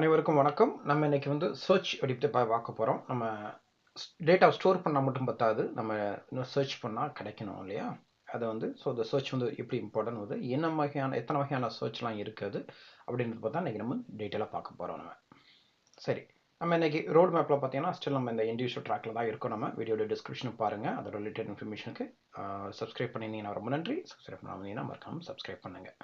அனைவருக்கும் வணக்கம். நம்ம இன்னைக்கு வந்து சர்ச் எப்படி பார்க்க போகிறோம் நம்ம டேட்டா ஸ்டோர் பண்ணால் மட்டும் பத்தாது. நம்ம இன்னும் சர்ச் பண்ணால் கிடைக்கணும் இல்லையா? அதை வந்து ஸோ இந்த சர்ச் வந்து எப்படி இம்பார்ட்டன்ட் வந்து என்ன வகையான எத்தனை வகையான சர்ச்லாம் இருக்குது அப்படின்றது பார்த்தா இன்றைக்கி நம்ம டீட்டெயிலாக பார்க்க போகிறோம் நம்ம. சரி. நம்ம இன்னைக்கு ரோட் மேப்பில் பார்த்தீங்கன்னா ஸ்டில் நம்ம இந்த இண்டிவிஜுவல் ட்ராக்கில் தான் இருக்கோம் நம்ம. வீடியோட டிஸ்கிரிப்ஷன் பாருங்கள் அதோட ரிலேட்டட் இன்ஃபர்மேஷனுக்கு சப்ஸ்கிரைப் பண்ணியிருந்தீங்கன்னா ரொம்ப நன்றி. சப்ஸ்கிரைப் பண்ணாமல் மறக்காமல் சப்ஸ்கிரைப் பண்ணுங்கள்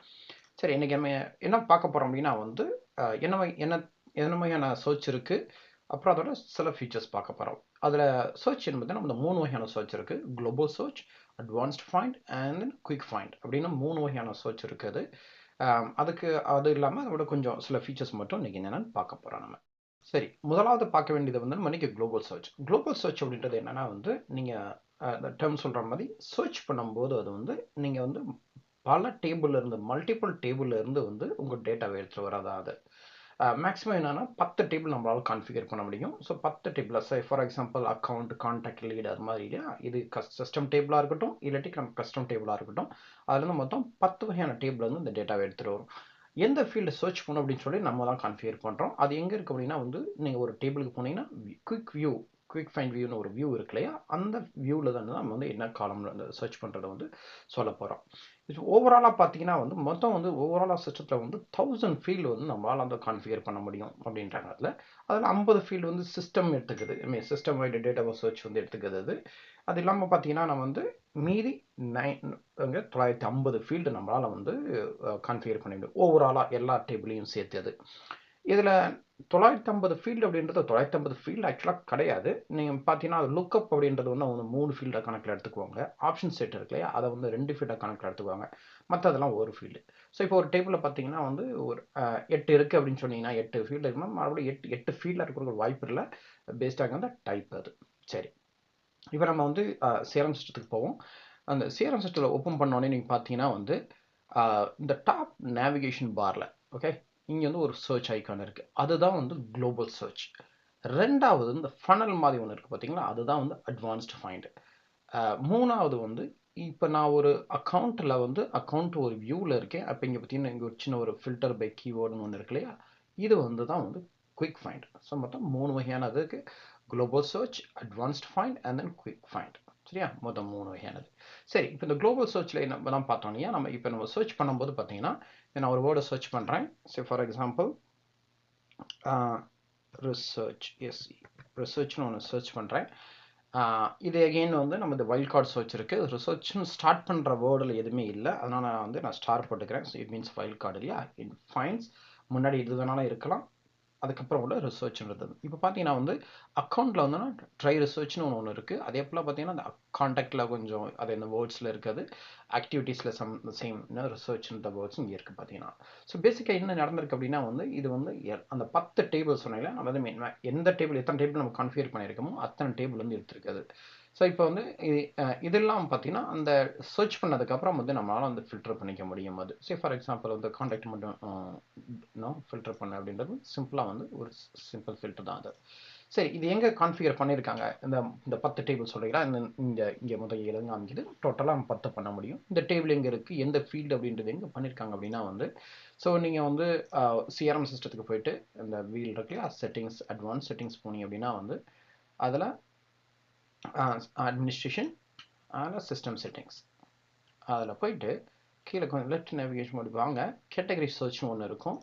சரி இன்றைக்கி நம்ம என்ன பார்க்க போகிறோம் அப்படின்னா வந்து என்ன என்ன என்ன வகையான சர்ச் இருக்குது அப்புறம் அதோட சில ஃபீச்சர்ஸ் பார்க்க போகிறோம் அதில் சர்ச் என்பது நம்ம மூணு வகையான சர்ச் இருக்குது global search advanced find and then quick find அப்படின்னு மூணு வகையான சர்ச் இருக்குது அதுக்கு அது இல்லாமல் அதோட கொஞ்சம் சில ஃபீச்சர்ஸ் மட்டும் இன்றைக்கி என்னென்னு பார்க்க போகிறோம் நம்ம. சரி முதலாவது பார்க்க வேண்டியது வந்து நம்ம குளோபல் சர்ச் குளோபல் சர்ச் அப்படின்றது என்னென்னா வந்து நீங்கள் இந்த டேர்ம் சொல்கிற மாதிரி சர்ச் பண்ணும்போது அது வந்து நீங்கள் வந்து பல டேபிள்ல இருந்து மல்டிபிள் டேபிள்ல இருந்து வந்து உங்கள் டேட்டாவை எடுத்துகிட்டு வராதா அது மேக்ஸிமம் என்னன்னா பத்து டேபிள் நம்மளால் கான்ஃபிகர் பண்ண முடியும். ஸோ பத்து table? Say for example account contact lead அது மாதிரி இது கஸ்டம் டேபிளாக இருக்கட்டும் இல்லாட்டி நம்ம கஸ்டம் டேபிளாக இருக்கட்டும் அதுலேருந்து மொத்தம் பத்து வகையான டேபிள் வந்து இந்த டேட்டாவை எடுத்துகிட்டு வரும். எந்த ஃபீல்டு சர்ச் பண்ணணும் அப்படின்னு சொல்லி நம்ம தான் கான்ஃபிகர் பண்ணுறோம் அது எங்கே இருக்குது அப்படின்னா வந்து நீங்கள் ஒரு டேபிளுக்கு போனீங்கன்னா குயிக் வியூ குயிக் ஃபைண்ட் வியூன்னு ஒரு வியூ இருக்கு இல்லையா? அந்த வியூவில் தான் நம்ம வந்து என்ன காலம்ல அந்த சர்ச் பண்ணுறதை வந்து சொல்ல போகிறோம் இது ஓவராலாக பார்த்தீங்கன்னா வந்து மொத்தம் வந்து ஓவராலாக சிஸ்டத்தில் வந்து தௌசண்ட் ஃபீல்டு வந்து நம்மளால் அந்த கான்ஃபிகர் பண்ண முடியும் அப்படின்றாங்க அதில் அதில் ஐம்பது ஃபீல்டு வந்து சிஸ்டம் எடுத்துக்குது. I mean system wide data search வந்து எடுத்துக்குது அது. அது இல்லாமல் பார்த்தீங்கன்னா நம்ம வந்து மீதி நைன் தொள்ளாயிரத்தி ஐம்பது ஃபீல்டு நம்மளால் வந்து கான்ஃபிகர் பண்ண முடியும். ஓவராலாக எல்லா டேபிளையும் சேர்த்து அது. இதில் தொள்ளாயிரத்தி ஐம்பது ஃபீல்டு அப்படின்றது தொள்ளாயிரத்தி ஐம்பது ஃபீல்டு ஆக்சுவலாக கிடையாது. நீங்கள் பார்த்தீங்கன்னா அது லுக்கப் அப்படின்றது வந்து அவங்க மூணு ஃபீல்டாக கணக்கில் எடுத்துக்குவாங்க. ஆப்ஷன் செட் இருக்கு இல்லையா? அதை வந்து ரெண்டு ஃபீல்டாக கணக்கில் எடுத்துக்குவாங்க. மற்றதெல்லாம் ஒரு ஃபீல்டு ஸோ இப்போ ஒரு டேபிளில் பார்த்தீங்கன்னா வந்து ஒரு எட்டு இருக்குது அப்படின்னு சொன்னீங்கன்னா எட்டு ஃபீல்டு இருக்குன்னா மறுபடியும் எட்டு எட்டு ஃபீல்டில் இருக்கிற ஒரு வாய்ப்பு இல்லை. பேஸ்டாக அந்த டைப் அது. சரி. இப்போ நம்ம வந்து சேரம் சிஸ்டத்துக்கு போவோம். அந்த சேரம் சிஸ்டத்தில் ஓப்பன் பண்ணோடனே நீங்கள் பார்த்தீங்கன்னா வந்து இந்த டாப் நேவிகேஷன் பாரில் ஓகே இங்கே வந்து ஒரு சர்ச் ஐக்கான் இருக்குது அதுதான் வந்து குளோபல் சர்ச் ரெண்டாவது இந்த ஃபனல் மாதிரி ஒன்று இருக்குது பார்த்தீங்களா அதுதான் வந்து அட்வான்ஸ்டு ஃபைண்டு மூணாவது வந்து இப்போ நான் ஒரு அக்கௌண்ட்டில் வந்து அக்கௌண்ட் ஒரு வியூவில் இருக்கேன். அப்போ இங்கே பார்த்தீங்கன்னா இங்கே ஒரு சின்ன ஒரு ஃபில்டர் பை கீவேர்டுன்னு ஒன்று இருக்கு இல்லையா? இது வந்து தான் வந்து குயிக் ஃபைண்ட் ஸோ மொத்தம் மூணு வகையானது இருக்குது global search advanced find and then quick find சரியா? மொத்தம் மூணு வகையானது. சரி இப்போ இந்த குளோபல் சர்ச்சில் நம்ம தான் பார்த்தோம் இல்லையா? நம்ம இப்போ நம்ம சர்ச் பண்ணும்போது பார்த்தீங்கன்னா நான் ஒரு வேர்டை சர்ச் பண்ணுறேன் say for example research S ரிசர்ச்னு ஒன்று சர்ச் பண்ணுறேன் இது எகெயின் வந்து நம்ம இந்த வைல்ட் கார்டு சர்ச் இருக்குது ரிசர்ச்னு ஸ்டார்ட் பண்ணுற வேர்டில் எதுவுமே இல்லை. அதனால் நான் வந்து நான் ஸ்டார் போட்டுக்கிறேன். So it means wild card இல்லையா? இட் ஃபைன்ஸ் முன்னாடி எது வேணாலும் இருக்கலாம். அதுக்கப்புறம் உள்ள ரிசர்ச்ன்றது இப்போ பார்த்தீங்கன்னா வந்து அக்கௌண்ட்டில் வந்து ட்ரை ரிசர்ச்னு ஒன்று ஒன்று இருக்குது அதே போல் பார்த்தீங்கன்னா அந்த காண்டாக்டில் கொஞ்சம் அது இந்த வேர்ட்ஸில் இருக்காது ஆக்டிவிட்டீஸில் சம் சேம் ரிசர்ச்ன்ற வேர்ட்ஸ் இங்கே இருக்குது பார்த்தீங்கன்னா ஸோ பேசிக்காக என்ன நடந்திருக்கு அப்படின்னா வந்து இது வந்து எ- அந்த பத்து டேபிள் சொன்னால அதாவது எந்த டேபிள் எத்தனை டேபிள் நம்ம கன்ஃபியூர் பண்ணியிருக்கோமோ அத்தனை டேபிள் வந்து எடுத்திருக்காது. ஸோ இப்போ வந்து இது இதெல்லாம் பார்த்தீங்கன்னா அந்த சர்ச் பண்ணதுக்கப்புறம் வந்து நம்மளால் வந்து ஃபில்டர் பண்ணிக்க முடியும் அது. சே ஃபார் எக்ஸாம்பிள் வந்து காண்டாக்ட் மட்டும் நான் ஃபில்டர் பண்ண அப்படின்றது சிம்பிளாக வந்து ஒரு சிம்பிள் ஃபில்டர் தான் அது. சரி இது எங்கே கான்ஃபிகர் பண்ணியிருக்காங்க இந்த இந்த பத்து டேபிள் சொல்கிறீங்களா இந்த இங்கே இங்கே முதல் எழுங்க காமிக்குது டோட்டலாக பத்து பண்ண முடியும். இந்த டேபிள் எங்கே இருக்குது எந்த ஃபீல்டு அப்படின்றது எங்கே பண்ணியிருக்காங்க அப்படின்னா வந்து ஸோ நீங்கள் வந்து சிஆர்எம் சிஸ்டத்துக்கு போயிட்டு இந்த வீல் இருக்கு செட்டிங்ஸ் அட்வான்ஸ் செட்டிங்ஸ் போனீங்க அப்படின்னா வந்து அதில் அட்மினிஸ்ட்ரேஷன் அதில் சிஸ்டம் செட்டிங்ஸ் அதில் போயிட்டு கீழே கொஞ்சம் லெஃப்ட் நேவிகேஷன் மோடி வாங்க. கேட்டகரி சர்ச்னு ஒன்று இருக்கும்.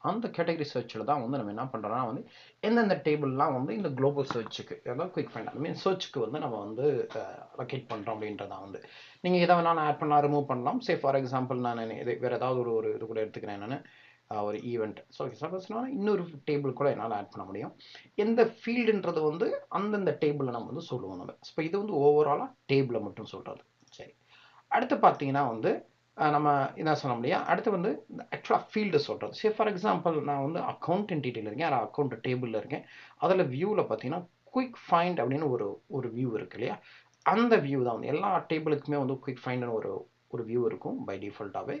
அந்த கேட்டகரி சர்ச்சில் தான் வந்து நம்ம என்ன பண்ணுறோம்னா வந்து எந்தெந்த டேபிள்லாம் வந்து இந்த குளோபல் சர்ச்சுக்கு அதாவது குயிக் ஃபைண்ட் ஐ மீன் சர்ச்சுக்கு வந்து நம்ம வந்து லொக்கேட் பண்ணுறோம் அப்படின்றதான் வந்து. நீங்கள் எதை வேணாலும் ஆட் பண்ணலாம் ரிமூவ் பண்ணலாம். சே ஃபார் எக்ஸாம்பிள் நான் இது வேறு ஏதாவது ஒரு ஒரு இது கூட எடுத்துக்கிறேன் நான். ஒரு ஈவெண்ட் ஸோ சப்போஸ்னால் இன்னொரு டேபிள் கூட என்னால் ஆட் பண்ண முடியும். எந்த ஃபீல்டுன்றது வந்து அந்தந்த டேபிளில் நம்ம வந்து சொல்லுவோம் நம்ம இப்போ இது வந்து ஓவராலாக டேபிளை மட்டும் சொல்கிறது சரி. அடுத்து பார்த்தீங்கன்னா வந்து நம்ம என்ன சொல்ல முடியும். அடுத்து வந்து ஆக்சுவலாக ஃபீல்டு சொல்கிறது சரி ஃபார் எக்ஸாம்பிள் நான் வந்து அக்கௌண்ட் டீட்டெயில் இருக்கேன். அக்கௌண்ட் டேபிளில் இருக்கேன். அதில் வியூவில் பார்த்தீங்கன்னா குயிக் ஃபைண்ட் அப்படின்னு ஒரு ஒரு வியூ இருக்கு இல்லையா? அந்த வியூ தான் வந்து எல்லா டேபிளுக்குமே வந்து குயிக் ஃபைண்ட்னு ஒரு ஒரு வியூ இருக்கும் பை டிஃபால்ட்டாகவே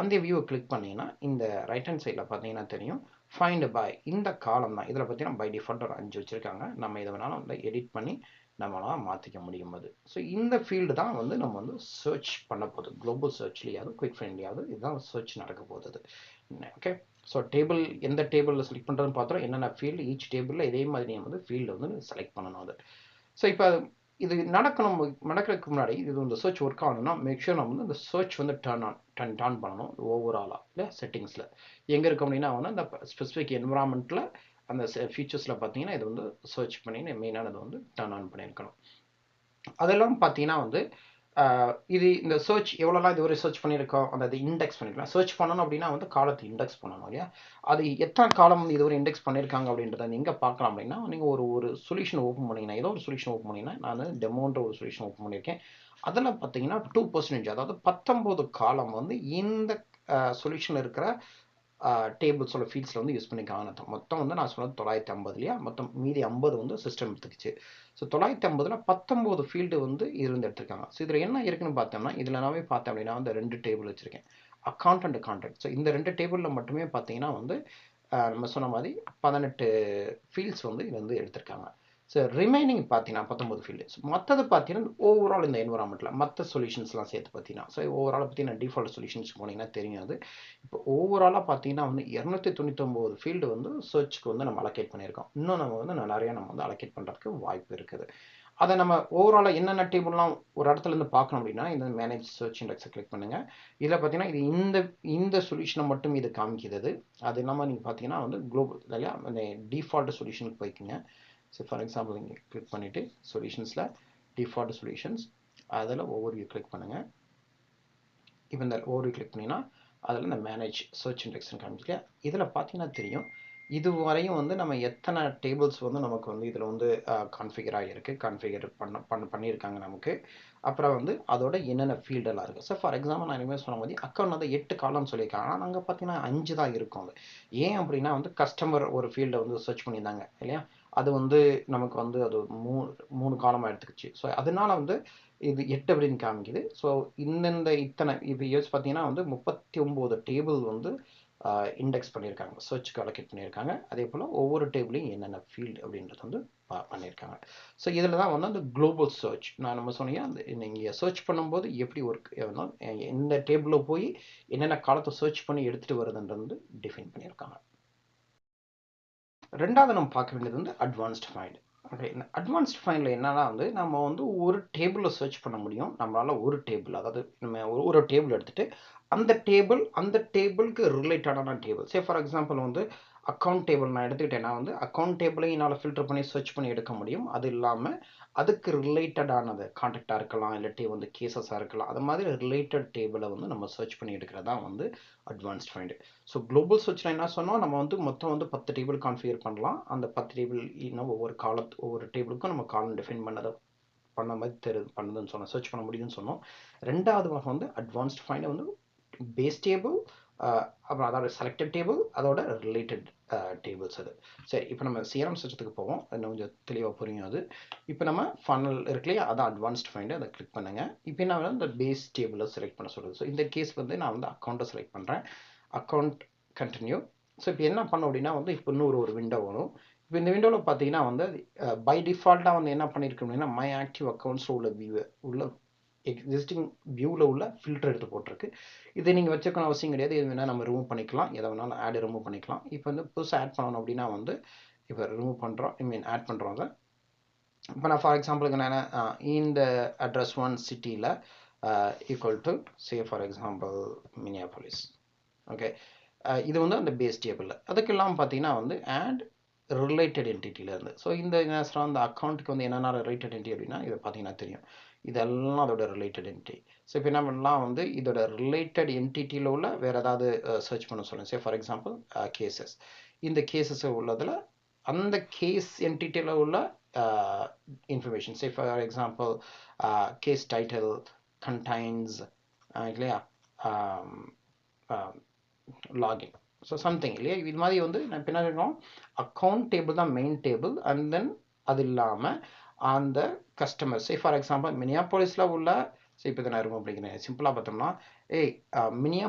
அந்த வியூவை கிளிக் பண்ணீங்கன்னா இந்த ரைட் ஹேண்ட் சைடில் பார்த்தீங்கன்னா தெரியும். ஃபைண்ட் பை இந்த காலம் தான். இதில் பார்த்தீங்கன்னா பை டிஃபால்ட் ஒரு அஞ்சு வச்சுருக்காங்க. நம்ம இதை வேணாலும் வந்து எடிட் பண்ணி நம்மளால் மாற்றிக்க முடியும் அது. ஸோ இந்த ஃபீல்டு தான் வந்து நம்ம வந்து சர்ச் பண்ண போகுது. குளோபல் சர்ச்லேயாவது குயிக் ஃபைண்ட்லேயாவது இதுதான் சர்ச் நடக்க போகுது. ஓகே ஸோ டேபிள் எந்த டேபிளில் செலக்ட் பண்ணுறதுன்னு பார்த்தோம் என்னென்ன ஃபீல்டு ஈச் டேபிளில் இதே மாதிரி நீங்கள் வந்து ஃபீல்டு வந்து செலக்ட் பண்ணணும் அது. ஸோ இப்போ இது நடக்கணும் நடக்கிறதுக்கு முன்னாடி இது இந்த சர்ச் ஒர்க் ஆகணும்னா மேக் ஷூர் நம்ம வந்து இந்த சர்ச் வந்து டர்ன் ஆன் டர்ன் டர்ன் பண்ணணும். ஓவராலாக இல்லை செட்டிங்ஸில் எங்கே இருக்கும் அப்படின்னா வந்து அந்த ஸ்பெசிஃபிக் என்விரான்மெண்ட்டில் அந்த ஃபீச்சர்ஸில் பார்த்தீங்கன்னா இது வந்து சர்ச் பண்ணி மெயினானது வந்து டர்ன் ஆன் பண்ணியிருக்கணும். அதெல்லாம் பார்த்தீங்கன்னா வந்து இது இந்த சர்ச் எவ்வளோலாம் இதுவரை சர்ச் பண்ணியிருக்கோம் அந்த இது இண்டெக்ஸ் பண்ணிக்கலாம். சர்ச் பண்ணணும் அப்படின்னா வந்து காலத்தை இண்டெக்ஸ் பண்ணணும் இல்லையா? அது எத்தனை காலம் வந்து இதுவரை இண்டெக்ஸ் பண்ணியிருக்காங்க அப்படின்றத நீங்கள் பார்க்கலாம் அப்படின்னா நீங்கள் ஒரு ஒரு சொல்யூஷன் ஓப்பன் பண்ணிங்கன்னா ஏதோ ஒரு சொல்யூஷன் ஓப்பன் பண்ணிங்கன்னா நான் வந்து டெமோன்ற ஒரு சொல்யூஷன் ஓப்பன் பண்ணியிருக்கேன். அதில் பார்த்தீங்கன்னா டூ பர்சன்டேஜ் அதாவது பத்தொம்போது காலம் வந்து இந்த சொல்யூஷனில் இருக்கிற டேபிள்ஸோட ஃபீல்ட்ஸில் வந்து யூஸ் பண்ணிக்காங்க மொத்தம் வந்து நான் சொன்னது தொள்ளாயிரத்தி ஐம்பதுலையா? மொத்தம் மீதி ஐம்பது வந்து சிஸ்டம் எடுத்துக்கிச்சு. ஸோ தொள்ளாயிரத்தி ஐம்பதில் பத்தொம்போது ஃபீல்டு வந்து இருந்து எடுத்திருக்காங்க. ஸோ இதில் என்ன இருக்குன்னு பார்த்தோம்னா இதில் நானே பார்த்தேன் அப்படின்னா வந்து ரெண்டு டேபிள் வச்சுருக்கேன். அக்கௌண்ட் அண்ட் கான்ட்ராக்ட் ஸோ இந்த ரெண்டு டேபிளில் மட்டுமே பார்த்தீங்கன்னா வந்து நம்ம சொன்ன மாதிரி பதினெட்டு ஃபீல்ட்ஸ் வந்து இது வந்து எடுத்திருக்காங்க. ஸோ ரிமைனிங் பார்த்தீங்கன்னா பத்தொம்பது ஃபீல்டு ஸோ மற்றது பார்த்தீங்கன்னா ஓவரால் இந்த என்வரான்மெண்ட்டில் மற்ற சொல்யூஷன்ஸ்லாம் சேர்த்து பார்த்தீங்கன்னா ஸோ ஓவரால் பார்த்தீங்கன்னா டிஃபால்ட் சொல்யூஷன்ஸ் போனீங்கன்னா தெரியாது. இப்போ ஓவராலாக பார்த்தீங்கன்னா வந்து இரநூத்தி தொண்ணூத்தொம்பது ஃபீல்டு வந்து சர்ச்சுக்கு வந்து நம்ம அலோகேட் பண்ணியிருக்கோம். இன்னும் நம்ம வந்து நிறையா நம்ம வந்து அலோகேட் பண்ணுறதுக்கு வாய்ப்பு இருக்குது. அதை நம்ம ஓவராலாக என்னென்ன டேபிள்லாம் ஒரு இடத்துல இருந்து பார்க்கணும் அப்படின்னா இந்த மேனேஜ் சர்ச் இண்டெக்ஸை கிளிக் பண்ணுங்கள் இதில் பார்த்தீங்கன்னா இது இந்த இந்த சொல்யூஷனை மட்டும் இது காமிக்கிறது. அது இல்லாமல் நீங்கள் பார்த்தீங்கன்னா வந்து குளோபல் இல்லையா? அந்த டிஃபால்ட் சொல்யூஷனுக்கு போய்க்குங்க. ஸோ ஃபார் எக்ஸாம்பிள் இங்கே கிளிக் பண்ணிவிட்டு சொல்யூஷன்ஸில் டிஃபால்ட் சொல்யூஷன்ஸ் அதில் ஒவ்வொரு வியூ கிளிக் பண்ணுங்கள் இப்போ இந்த ஒவ்வொரு கிளிக் பண்ணிங்கன்னா அதில் இந்த மேனேஜ் சர்ச் இண்டெக்ஸ்னு காமிச்சிக்க இதில் பார்த்தீங்கன்னா தெரியும். இது வரையும் வந்து நம்ம எத்தனை டேபிள்ஸ் வந்து நமக்கு வந்து இதில் வந்து கான்ஃபிகர் ஆகியிருக்கு கான்ஃபிகர் பண்ண பண்ண பண்ணியிருக்காங்க நமக்கு. அப்புறம் வந்து அதோட என்னென்ன ஃபீல்டெல்லாம் இருக்குது சார் ஃபார் எக்ஸாம்பிள் நான் இனிமேல் சொன்ன மாதிரி அக்கௌண்ட் வந்து எட்டு காலம் சொல்லியிருக்காங்க. ஆனால் அங்கே பார்த்தீங்கன்னா அஞ்சு தான் இருக்கும் அது. ஏன் அப்படின்னா வந்து கஸ்டமர் ஒரு ஃபீல்டை வந்து சர்ச் பண்ணியிருந்தாங்க இல்லையா? அது வந்து நமக்கு வந்து அது மூ மூணு காலமாக எடுத்துக்கிச்சு. ஸோ அதனால வந்து இது எட்டு அப்படின்னு காமிக்குது. ஸோ இந்தந்த இத்தனை இப்போ இயர்ஸ் பார்த்தீங்கன்னா வந்து முப்பத்தி ஒம்பது டேபிள் வந்து இண்டெக்ஸ் பண்ணியிருக்காங்க. சர்ச்சுக்கு அலோகேட் பண்ணியிருக்காங்க. அதே போல் ஒவ்வொரு டேபிளையும் என்னென்ன ஃபீல்டு அப்படின்றது வந்து பண்ணியிருக்காங்க. ஸோ இதில் தான் வந்து அந்த குளோபல் சர்ச் நான் நம்ம சொன்னீங்க அந்த நீங்கள் சர்ச் பண்ணும்போது எப்படி ஒர்க் எந்த டேபிளில் போய் என்னென்ன காலத்தை சர்ச் பண்ணி எடுத்துகிட்டு வருதுன்றது வந்து டிஃபைன் பண்ணியிருக்காங்க. ரெண்டாவது நம்ம பார்க்க வேண்டியது வந்து அட்வான்ஸ்ட் ஃபைண்ட் ஓகே இந்த அட்வான்ஸ்ட் ஃபைண்டில் என்னன்னா வந்து நம்ம வந்து ஒரு டேபிளில் சர்ச் பண்ண முடியும். நம்மளால் ஒரு டேபிள் அதாவது நம்ம ஒரு ஒரு டேபிள் எடுத்துகிட்டு அந்த டேபிள் அந்த டேபிளுக்கு ரிலேட்டடான டேபிள் சே ஃபார் எக்ஸாம்பிள் வந்து அக்கௌண்ட் டேபிள் நான் எடுத்துக்கிட்டேன்னா வந்து அக்கௌண்ட் டேபிளையும் என்னால் ஃபில்டர் பண்ணி சர்ச் பண்ணி எடுக்க முடியும். அது இல்லாமல் அதுக்கு ரிலேட்டடானது கான்டாக்டாக இருக்கலாம் இல்லாட்டி வந்து கேசஸாக இருக்கலாம் அது மாதிரி ரிலேட்டட் டேபிளை வந்து நம்ம சர்ச் பண்ணி எடுக்கிறதா வந்து அட்வான்ஸ்ட் ஃபைண்டு ஸோ குளோபல் சர்ச்சில் என்ன சொன்னால் நம்ம வந்து மொத்தம் வந்து பத்து டேபிள் கான்ஃபிகர் பண்ணலாம். அந்த பத்து டேபிள் இன்னும் ஒவ்வொரு காலத்து ஒவ்வொரு டேபிளுக்கும் நம்ம காலம் டிஃபைன் பண்ணதை பண்ண மாதிரி தெரு பண்ணுதுன்னு சொன்னோம். சர்ச் பண்ண முடியும்னு சொன்னோம். ரெண்டாவது வகை வந்து அட்வான்ஸ்ட் ஃபைண்டை வந்து பேஸ் டேபிள் அப்புறம் அதோட செலக்டட் டேபிள் அதோட ரிலேட்டட் டேபிள்ஸ் அது. சரி இப்போ நம்ம சிஆர்எம் சிஸ்டத்துக்கு போவோம். இன்னும் கொஞ்சம் தெளிவாக புரியும் அது. இப்போ நம்ம ஃபனல் இருக்குல்லையா அதான் அட்வான்ஸ்ட் ஃபைண்டு அதை கிளிக் பண்ணுங்கள் இப்போ நான் வந்து இந்த பேஸ் டேபிளை செலக்ட் பண்ண சொல்லுது ஸோ இந்த கேஸ் வந்து நான் வந்து அக்கௌண்ட்டை செலக்ட் பண்ணுறேன் அக்கௌண்ட் கண்டினியூ ஸோ இப்போ என்ன பண்ணோம் அப்படின்னா வந்து இப்போ இன்னொரு ஒரு விண்டோ வரும். இப்போ இந்த விண்டோவில் பார்த்தீங்கன்னா வந்து பை டிஃபால்ட்டாக வந்து என்ன பண்ணியிருக்கு அப்படின்னா மை ஆக்டிவ் அக்கௌண்ட்ஸில் உள்ள வியூ உள்ள எக்ஸிஸ்டிங் வியூவில் உள்ள ஃபில்டர் எடுத்து போட்டிருக்கு. இதை நீங்கள் வச்சுக்கணும் அவசியம் கிடையாது. இது வேணால் நம்ம ரிமூவ் பண்ணிக்கலாம். எதை வேணாலும் ஆட் ரிமூவ் பண்ணிக்கலாம். இப்போ வந்து புதுசாக ஆட் பண்ணணும் அப்படின்னா வந்து இப்போ ரிமூவ் பண்ணுறோம் ஐ மீன் ஆட் பண்ணுறோம் அதை. இப்போ நான் ஃபார் எக்ஸாம்பிளுக்கு நான் இந்த அட்ரஸ் ஒன் சிட்டியில் equal to say for example Minneapolis okay இது வந்து அந்த பேஸ் டேபிளில் அதுக்கெல்லாம் பார்த்தீங்கன்னா வந்து ஆட் ரிலேட்டட் என்டிட்டியிலேருந்து ஸோ இந்த நேரத்தில் அந்த அக்கௌண்ட்டுக்கு வந்து என்னென்ன ரிலேட்டட் என்டி அப்படின்னா இதை பார்த்தீங்கன்னா தெரியும். இதெல்லாம் அதோட ரிலேட்டட் என்டி ஸோ இப்போ என்ன பண்ணலாம் வந்து இதோட ரிலேட்டட் என்டிட்டியில் உள்ள வேறு ஏதாவது சர்ச் பண்ண சொல்லுங்கள் சே ஃபார் எக்ஸாம்பிள் கேசஸ் இந்த கேசஸ் உள்ளதில் அந்த கேஸ் என்டிட்டியில் உள்ள information say for example case title contains இல்லையா? லாகின் ஸோ சம்திங் இல்லையா? இது மாதிரி வந்து நான் என்ன இருக்கோம் அக்கௌண்ட் டேபிள் தான் மெயின் டேபிள் அண்ட் தென் அது இல்லாமல் அந்த கஸ்டமர் சே ஃபார் எக்ஸாம்பிள் மினியாபோலிஸில் உள்ள ஸோ இப்போ நான் இருக்கும் அப்படிங்கிறேன் சிம்பிளாக பார்த்தோம்னா ஏய் மினியா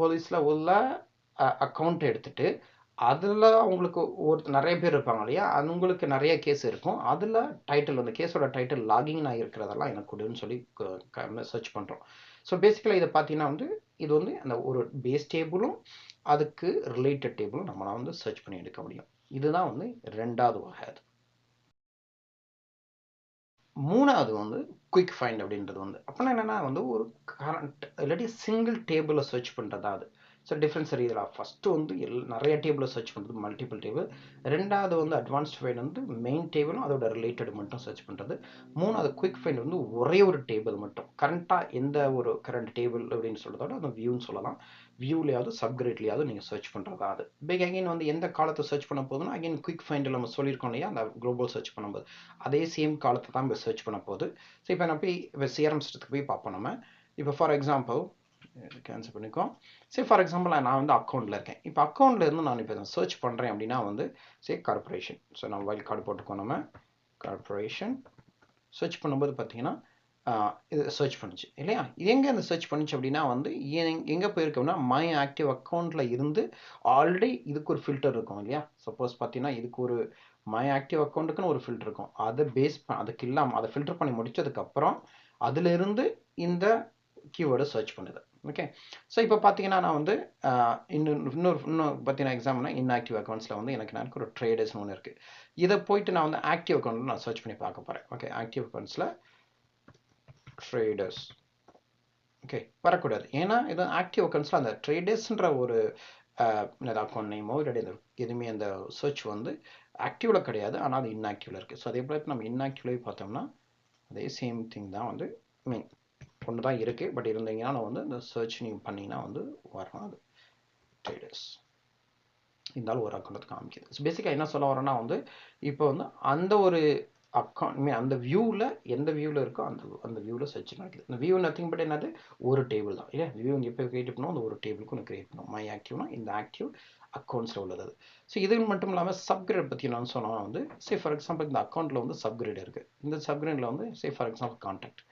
போலீஸில் உள்ள அக்கௌண்ட் எடுத்துகிட்டு அதில் அவங்களுக்கு ஒரு நிறைய பேர் இருப்பாங்க இல்லையா? அவங்களுக்கு நிறைய கேஸ் இருக்கும். அதில் டைட்டில் அந்த கேஸோட டைட்டில் லாகிங் ஆகியிருக்கிறதெல்லாம் எனக்கு கொடுன்னு சொல்லி சர்ச் பண்ணுறோம் ஸோ பேசிக்கலாக இதை பார்த்தீங்கன்னா வந்து இது வந்து அந்த ஒரு பேஸ் டேபிளும் அதுக்கு ரிலேட்டட் டேபிளும் நம்மளால் வந்து சர்ச் பண்ணி எடுக்க முடியும். இதுதான் வந்து ரெண்டாவது வகை அது. மூணாவது வந்து குயிக் ஃபைண்ட் அப்படின்றது வந்து. அப்படின்னா என்னென்னா வந்து ஒரு கரண்ட் இல்லாட்டி சிங்கிள் டேபிளை சர்ச் பண்ணுறதா அது ஸோ டிஃப்ரென்ஸ் தெரியுதுல ஃபஸ்ட்டு வந்து எல் நிறைய டேபிளை சர்ச் பண்ணுறது மல்டிபிள் டேபிள் ரெண்டாவது வந்து அட்வான்ஸ்ட் ஃபைண்ட் வந்து மெயின் டேபிளும் அதோட ரிலேட்டட் மட்டும் சர்ச் பண்ணுறது மூணாவது குயிக் ஃபைண்ட் வந்து ஒரே ஒரு டேபிள் மட்டும். கரண்ட்டாக எந்த ஒரு கரண்ட் டேபிள் அப்படின்னு சொல்கிறதோட அந்த வியூன்னு சொல்லலாம். வியூலையாவது சப்கிரேட்லையாவது நீங்கள் சர்ச் பண்ணுறது அது. பிக் அகைன் வந்து எந்த காலத்தை சர்ச் பண்ண போதுன்னா அகைன் குயிக் ஃபைண்டில் நம்ம சொல்லியிருக்கோம் இல்லையா அந்த குளோபல் சர்ச் பண்ணும்போது. அதே சேம் காலத்தை தான் இப்போ சர்ச் பண்ண போகுது. ஸோ இப்போ நான் போய் இப்போ சிஆர்எம் சிஸ்டத்துக்கு போய் பார்ப்போம் நம்ம. இப்போ ஃபார் எக்ஸாம்பிள் கேன்சல் பண்ணிக்கோம் சரி ஃபார் எக்ஸாம்பிள் நான் வந்து அக்கௌண்ட்டில் இருக்கேன். இப்போ அக்கௌண்ட்டில் இருந்து நான் இப்போ சர்ச் பண்ணுறேன் அப்படின்னா வந்து சரி கார்பரேஷன் ஸோ நம்ம வைல்ட் கார்டு போட்டுக்கோம் நம்ம. கார்பரேஷன் சர்ச் பண்ணும்போது பார்த்தீங்கன்னா இது சர்ச் பண்ணுச்சு. இல்லையா? எங்கே அந்த சர்ச் பண்ணுச்சு அப்படின்னா வந்து எங்கே போயிருக்கோம்னா மை ஆக்டிவ் அக்கௌண்ட்டில் இருந்து ஆல்ரெடி இதுக்கு ஒரு ஃபில்டர் இருக்கும் இல்லையா? சப்போஸ் பார்த்தீங்கன்னா இதுக்கு ஒரு மை ஆக்டிவ் அக்கௌண்ட்டுக்குன்னு ஒரு ஃபில்டர் இருக்கும். அதை பேஸ் அதுக்கு இல்லாமல் அதை ஃபில்டர் பண்ணி முடித்ததுக்கப்புறம் அதிலிருந்து இந்த கீவேர்டை சர்ச் பண்ணுது. ஓகே ஸோ இப்போ பார்த்தீங்கன்னா நான் வந்து இன்னும் இன்னொரு இன்னும் பார்த்தீங்கன்னா எக்ஸாம்னா இன்ஆக்டிவ் அக்கௌண்ட்ஸில் வந்து எனக்கு நான் ஒரு ட்ரேடர்ஸ்னு ஒன்று இருக்குது இதை போயிட்டு நான் வந்து ஆக்டிவ் அக்கௌண்ட்டில் நான் சர்ச் பண்ணி பார்க்க போகிறேன் ஓகே ஆக்டிவ் அக்கௌண்ட்ஸில் ட்ரேடர்ஸ் ஓகே வரக்கூடாது. ஏன்னா இது ஆக்டிவ் அக்கௌண்ட்ஸில் அந்த ட்ரேடர்ஸ்ன்ற ஒரு அக்கௌண்ட் நேமோ இல்லாட்டி இந்த எதுவுமே அந்த சர்ச் வந்து ஆக்டிவில் கிடையாது. ஆனால் அது இன்ஆக்டிவில் இருக்குது ஸோ அதே போல் நம்ம இன்ஆக்டிவ்லேயே பார்த்தோம்னா அதே சேம் திங் தான் வந்து மீன் ஒன்று தான் இருக்குது பட் இருந்தீங்கன்னா நான் வந்து இந்த சர்ச் நீங்கள் பண்ணிங்கன்னா வந்து வரணும் அது. ட்ரேடர்ஸ் இருந்தாலும் ஒரு அக்கௌண்ட் காமிக்குது. ஸோ பேசிக்காக என்ன சொல்ல வரேன்னா வந்து இப்போ வந்து அந்த ஒரு அக்கௌண்ட் அந்த வியூவில் எந்த வியூவில் இருக்கோ அந்த அந்த வியூவில் சர்ச் நடக்குது. இந்த வியூ நத்திங் பட் என்னது? ஒரு டேபிள் தான். இல்லையா? வியூ எப்போ கிரியேட் பண்ணோம்? அந்த ஒரு டேபிளுக்கு ஒன்று கிரியேட் பண்ணும். மை ஆக்டிவ்னா இந்த ஆக்டிவ் அக்கௌண்ட்ஸில் உள்ளது அது. ஸோ இது மட்டும் இல்லாமல் சப்கிரேட் பற்றி நான் சொன்னால் வந்து சே ஃபார் எக்ஸாம்பிள் இந்த அக்கௌண்ட்டில் வந்து சப்கிரேட் இருக்குது இந்த சப்கிரேடில் வந்து say for example contact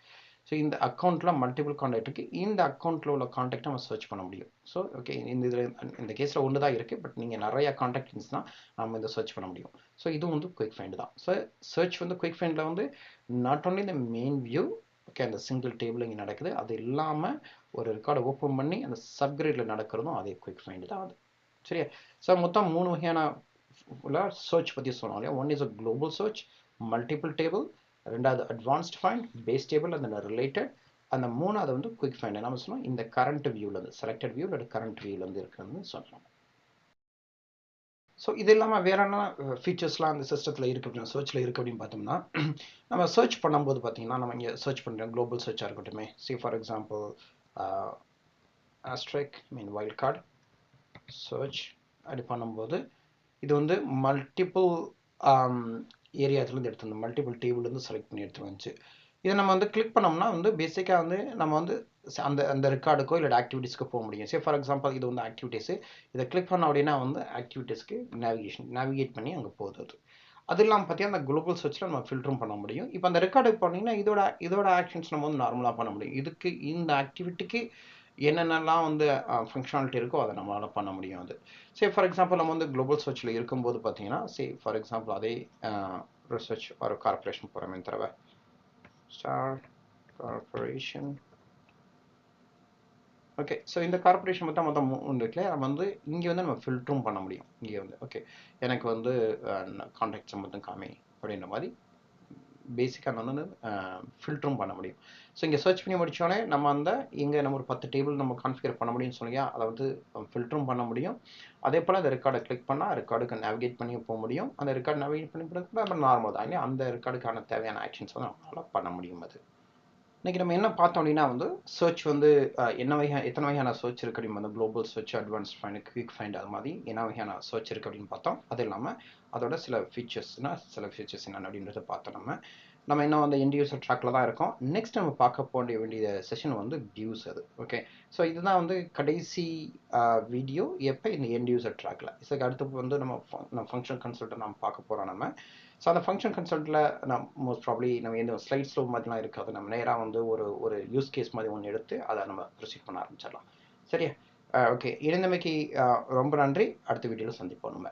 so இந்த அக்கௌண்ட்டில் மல்டிபிள் கான்டாக்ட் இருக்குது இந்த அக்கௌண்ட்டில் உள்ள காண்டாக்ட் நம்ம சர்ச் பண்ண முடியும். ஸோ ஓகே இந்த இதில் இந்த கேஸில் ஒன்று தான் இருக்குது பட் நீங்கள் நிறையா காண்டாக்ட் இருந்துச்சுன்னா நம்ம இதை சர்ச் பண்ண முடியும். ஸோ இதுவும் வந்து குயிக் ஃபைண்ட் தான். ஸோ சர்ச் வந்து குயிக் ஃபைண்டில் வந்து நாட் ஓன்லி இந்த மெயின் வியூ ஓகே அந்த சிங்கிள் டேபிள் இங்கே நடக்குது. அது இல்லாமல் ஒரு ரெக்கார்டை ஓப்பன் பண்ணி அந்த சப்கிரேடில் நடக்கிறதும் அதே குயிக் ஃபைண்டு தான் அது. சரியா? ஸோ மொத்தம் மூணு வகையான சர்ச் பற்றி சொன்னோம் இல்லையா? One is a global search multiple table ரெண்டாவது அட்வான்ஸ்ட் ஃபைண்ட் பேஸ் டேபிள் அந்த ரிலேட்டட் அந்த மூணாவது வந்து குயிக் ஃபைண்ட் நம்ம சொன்னோம்? இந்த கரண்ட் வியூலேருந்து செலக்டட் வியூ இல்லை கரண்ட் வியூலேருந்து இருக்கிறது சொல்கிறோம் ஸோ இது இல்லாமல் வேற என்ன ஃபீச்சர்ஸ்லாம் அந்த சிஸ்டத்தில் இருக்குது அப்படின்னு சர்ச்சில் இருக்குது அப்படின்னு பார்த்தோம்னா நம்ம சர்ச் பண்ணும்போது பார்த்தீங்கன்னா நம்ம இங்கே சர்ச் பண்ணுறோம் குளோபல் சர்ச்சாக இருக்கட்டுமே. Say for example asterisk mean wild card search அப்படி பண்ணும்போது இது வந்து மல்டிப்புள் ஏரியாத்துலேருந்து எடுத்து வந்து மல்டிபிள் டேபிள்லேருந்து செலக்ட் பண்ணி எடுத்து வந்துச்சு. இதை நம்ம வந்து கிளிக் பண்ணோம்னா வந்து பேசிக்காக வந்து நம்ம வந்து அந்த அந்த ரெக்கார்டுக்கோ இல்லை ஆக்டிவிட்டீஸ்க்கோ போக முடியும். சே ஃபார் எக்ஸாம்பிள் இது வந்து ஆக்டிவிட்டீஸு இதை கிளிக் பண்ண அப்படின்னா வந்து ஆக்டிவிட்டீஸ்க்கு நேவிகேஷன் நேவிகேட் பண்ணி அங்கே போகுது. அது அது இல்லாமல் பார்த்தீங்கன்னா அந்த குளோபல் சர்ச்சில் நம்ம ஃபில்டரும் பண்ண முடியும். இப்போ அந்த ரெக்கார்டுக்கு போனீங்கன்னா இதோட இதோட ஆக்ஷன்ஸ் நம்ம வந்து நார்மலாக பண்ண முடியும். இதுக்கு இந்த ஆக்டிவிட்டிக்கு என்னென்னலாம் வந்து ஃபங்க்ஷனாலிட்டி இருக்கோ அதை நம்மளால் பண்ண முடியும் அது. சே ஃபார் எக்ஸாம்பிள் நம்ம வந்து குளோபல் சர்ச்சில் இருக்கும்போது பார்த்தீங்கன்னா சே ஃபார் எக்ஸாம்பிள் அதே ரிசர்ச் ஒரு கார்பரேஷன் போகிறமே தடவை ஸ்டார் கார்பரேஷன் ஓகே ஸோ இந்த கார்பரேஷன் மொத்தம் மொத்தம் மூணு இருக்குல்ல நம்ம வந்து இங்கே வந்து நம்ம ஃபில்டரும் பண்ண முடியும். இங்கே வந்து ஓகே எனக்கு வந்து கான்டாக்ட்ஸை மொத்தம் காமி அப்படின்ற மாதிரி பேசிக்காக நம்ம வந்து ஃபில்டரும் பண்ண முடியும். ஸோ இங்கே சர்ச் பண்ணி முடித்தோடனே நம்ம அந்த இங்கே நம்ம ஒரு பத்து டேபிள் நம்ம கான்ஃபிகர் பண்ண முடியும்னு சொன்னியா அதை வந்து ஃபில்டரும் பண்ண முடியும். அதே போல் அந்த ரெக்கார்டை கிளிக் பண்ணால் ரெக்கார்டுக்கு நேவிகேட் பண்ணி போக முடியும். அந்த ரெக்கார்டு நேவிகேட் பண்ணி போகிறது நம்ம நார்மல் தான். இல்லையா அந்த ரெக்கார்டுக்கான தேவையான ஆக்ஷன்ஸ் வந்து நம்மளால் பண்ண முடியும் அது. இன்றைக்கி நம்ம என்ன பார்த்தோம் அப்படின்னா வந்து சர்ச் வந்து என்ன வகையான எத்தனை வகையான சர்ச் இருக்குது அப்படின்னு வந்து global search advance find quick find அது மாதிரி என்ன வகையான சர்ச் இருக்குது அப்படின்னு பார்த்தோம் அது இல்லாமல் அதோட சில ஃபீச்சர்ஸ்னா சில ஃபீச்சர்ஸ் என்னென்ன அப்படின்றத பார்த்தோம் நம்ம. நம்ம இன்னும் வந்து எண்ட் யூசர் ட்ராக்கில் தான் இருக்கோம். நெக்ஸ்ட் நம்ம பார்க்க போக வேண்டிய செஷன் வந்து வியூஸ் அது. ஓகே ஸோ இதுதான் வந்து கடைசி வீடியோ எப்போ இந்த எண்ட் யூசர் ட்ராக்கில் இதுக்கு அடுத்து வந்து நம்ம நம்ம ஃபங்க்ஷன் கன்சல்ட்டை நம்ம பார்க்க போகிறோம் நம்ம. ஸோ அந்த ஃபங்க்ஷன் கன்சல்ட்டில் நான் மோஸ்ட் ப்ராப்ளி நம்ம எந்த ஸ்லைட் ஸ்லோ மாதிரிலாம் இருக்காது. நம்ம நேராக வந்து ஒரு ஒரு யூஸ் கேஸ் மாதிரி ஒன்று எடுத்து அதை நம்ம ப்ரொசீட் பண்ண ஆரம்பிச்சிடலாம். சரியா? ஓகே இருந்தமைக்கு ரொம்ப நன்றி. அடுத்த வீடியோவில் சந்திப்போம் நம்ம.